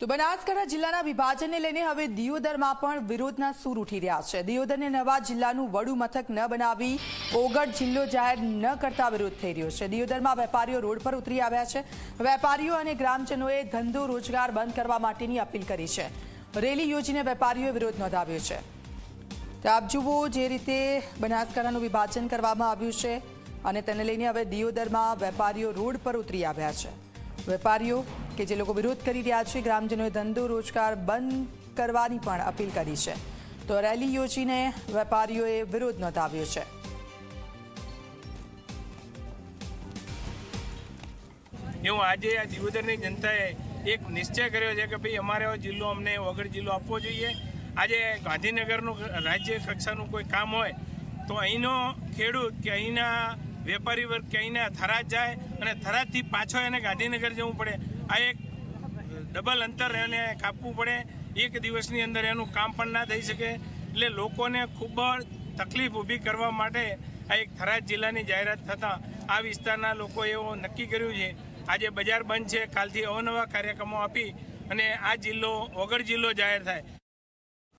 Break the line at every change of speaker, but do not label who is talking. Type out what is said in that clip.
તો બનાસકાંઠા જિલ્લાના વિભાજનને લઈને હવે દિયોદરમાં પણ વિરોધના સૂર ઉઠી રહ્યા છે. દિયોદરને નવા જિલ્લાનું વડું મથક ન બનાવી ઓગળ જિલ્લો જાહેર ન કરતા વિરોધ થઈ રહ્યો છે. દિયોદરમાં વેપારીઓ રોડ પર ઉતરી આવ્યા છે. વેપારીઓ અને ગ્રામજનોએ ધંધો રોજગાર બંધ કરવા માટેની અપીલ કરી છે. રેલી યોજીને વેપારીઓએ વિરોધ નોંધાવ્યો છે. તો આપ જુઓ જે રીતે બનાસકાંઠાનું વિભાજન કરવામાં આવ્યું છે અને તેને લઈને હવે દિયોદરમાં વેપારીઓ રોડ પર ઉતરી આવ્યા છે. વેપારીઓ કે જે લોકો વિરોધ કરી રહ્યા છે, ગ્રામજનોએ ધંધો રોજગાર બંધ કરવાની પણ અપીલ કરી છે. તો રેલી યોજીને વેપારીઓએ વિરોધ નોંધાવ્યો છે.
એવું આજે આ દિયોદરની જનતાએ એક નિશ્ચય કર્યો છે કે ભાઈ અમારે જિલ્લો અમને વગર જિલ્લો આપવો જોઈએ. આજે ગાંધીનગરનું રાજ્ય કક્ષાનું કોઈ કામ હોય, તો અહીંનો ખેડૂત કે અહીંના વેપારી વર્ગ કે અહીંના થરાદ જાય અને થરાદથી પાછો એને ગાંધીનગર જવું પડે. આ એક ડબલ અંતર એને કાપવું પડે. એક દિવસની અંદર એનું કામ પણ ના થઈ શકે. એટલે લોકોને ખૂબ તકલીફ ઊભી કરવા માટે આ એક થરાદ જિલ્લાની જાહેરાત થતાં આ વિસ્તારના લોકોએ એવો નક્કી કર્યું છે. આજે બજાર બંધ છે. કાલથી અવનવા કાર્યક્રમો આપી અને આ જિલ્લો વગર જિલ્લો જાહેર થાય.